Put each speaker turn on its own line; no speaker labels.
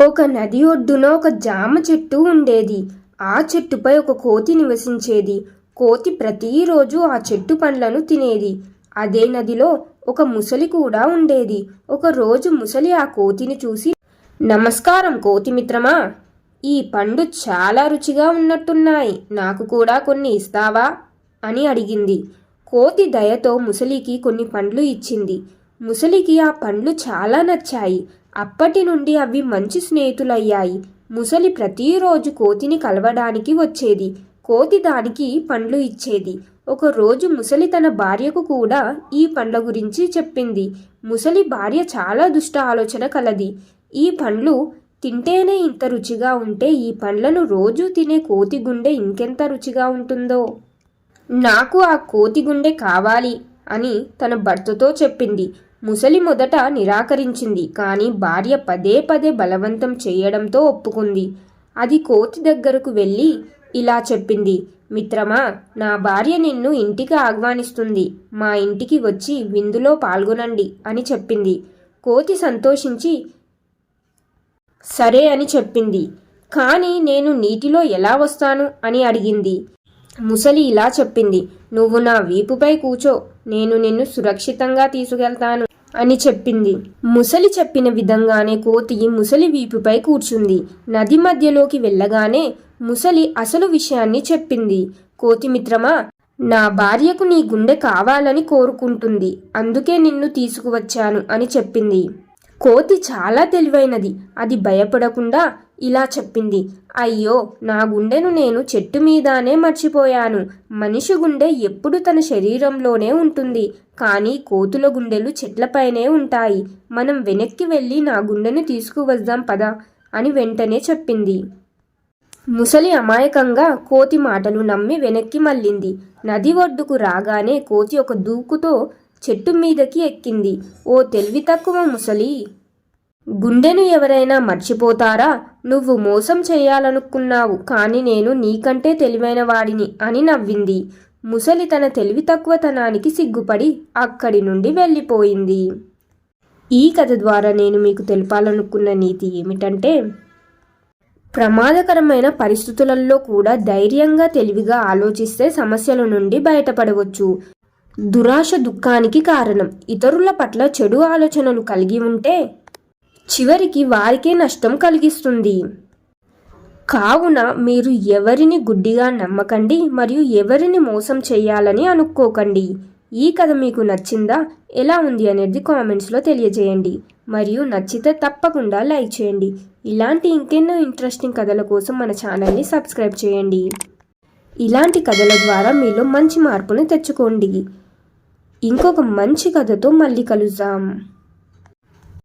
ఒక నది ఒడ్డున ఒక జామ చెట్టు ఉండేది. ఆ చెట్టుపై ఒక కోతి నివసించేది. కోతి ప్రతిరోజు ఆ చెట్టు పండ్లను తినేది. అదే నదిలో ఒక ముసలి కూడా ఉండేది. ఒక రోజు ముసలి ఆ కోతిని చూసి నమస్కారం కోతి మిత్రమా! ఈ పండు చాలా రుచిగా ఉన్నట్టున్నాయి. నాకు కూడా కొన్ని ఇస్తావా? అని అడిగింది. కోతి దయతో ముసలికి కొన్ని పండ్లు ఇచ్చింది. ముసలికి ఆ పండ్లు చాలా నచ్చాయి. అప్పటి నుండి అవి మంచి స్నేహితులయ్యాయి. ముసలి ప్రతిరోజు కోతిని కలవడానికి వచ్చేది. కోతి దానికి పండ్లు ఇచ్చేది. ఒక రోజు ముసలి తన భార్యకు కూడా ఈ పండ్ల గురించి చెప్పింది. ముసలి భార్య చాలా దుష్ట ఆలోచన కలది. ఈ పండ్లు తింటేనే ఇంత రుచిగా ఉంటే ఈ పండ్లను రోజు తినే కోతి గుండె ఇంకెంత రుచిగా ఉంటుందో? నాకు ఆ కోతి గుండె కావాలి అని తన భర్తతో చెప్పింది. ముసలి మొదట నిరాకరించింది కానీ భార్య పదే పదే బలవంతం చేయడంతో ఒప్పుకుంది. అది కోతి దగ్గరకు వెళ్ళి ఇలా చెప్పింది మిత్రమా నా భార్య నిన్ను ఇంటికి ఆహ్వానిస్తుంది. మా ఇంటికి వచ్చి విందులో పాల్గొనండి అని చెప్పింది. కోతి సంతోషించి సరే అని చెప్పింది. కానీ నేను నీటిలో ఎలా వస్తాను? అని అడిగింది. ముసలి ఇలా చెప్పింది నువ్వు నా వీపుపై కూచో. నేను నిన్ను సురక్షితంగా తీసుకెళ్తాను అని చెప్పింది. ముసలి చెప్పిన విధంగానే కోతి ముసలి వీపుపై కూర్చుంది. నది మధ్యలోకి వెళ్ళగానే ముసలి అసలు విషయాన్ని చెప్పింది. కోతి మిత్రమా నా భార్యకు నీ గుండె కావాలని కోరుకుంటుంది. అందుకే నిన్ను తీసుకువచ్చాను అని చెప్పింది. కోతి చాలా తెలివైనది. అది భయపడకుండా ఇలా చెప్పింది. అయ్యో నా గుండెను నేను చెట్టు మీదానే మర్చిపోయాను. మనిషి గుండె ఎప్పుడు తన శరీరంలోనే ఉంటుంది. కానీ కోతుల గుండెలు చెట్లపైనే ఉంటాయి. మనం వెనక్కి వెళ్ళి నా గుండెను తీసుకువద్దాం పదా అని వెంటనే చెప్పింది. ముసలి అమాయకంగా కోతి మాటలు నమ్మి వెనక్కి మళ్ళింది. నది ఒడ్డుకు రాగానే కోతి ఒక దూకుతో చెట్టు మీదకి ఎక్కింది. ఓ తెలివి తక్కువ ముసలి. గుండెను ఎవరైనా మర్చిపోతారా? నువ్వు మోసం చేయాలనుకున్నావు కానీ నేను నీకంటే తెలివైన వాడిని అని నవ్వింది. ముసలి తన తెలివి తక్కువతనానికి సిగ్గుపడి అక్కడి నుండి వెళ్ళిపోయింది. ఈ కథ ద్వారా నేను మీకు తెలపాలనుకున్న నీతి ఏమిటంటే ప్రమాదకరమైన పరిస్థితులలో కూడా ధైర్యంగా తెలివిగా ఆలోచిస్తే సమస్యల నుండి బయటపడవచ్చు. దురాశ దుఃఖానికి కారణం ఇతరుల పట్ల చెడు ఆలోచనలు కలిగి ఉంటే చివరికి వారికే నష్టం కలిగిస్తుంది. కావున మీరు ఎవరిని గుడ్డిగా నమ్మకండి మరియు ఎవరిని మోసం చేయాలని అనుకోకండి. ఈ కథ మీకు నచ్చిందా? ఎలా ఉంది అనేది కామెంట్స్లో తెలియజేయండి. మరియు నచ్చితే తప్పకుండా లైక్ చేయండి. ఇలాంటి ఇంకెన్నో ఇంట్రెస్టింగ్ కథల కోసం మన ఛానల్ని సబ్స్క్రైబ్ చేయండి. ఇలాంటి కథల ద్వారా మీలో మంచి మార్పును తెచ్చుకోండి. ఇంకొక మంచి కథతో మళ్ళీ కలుద్దాం.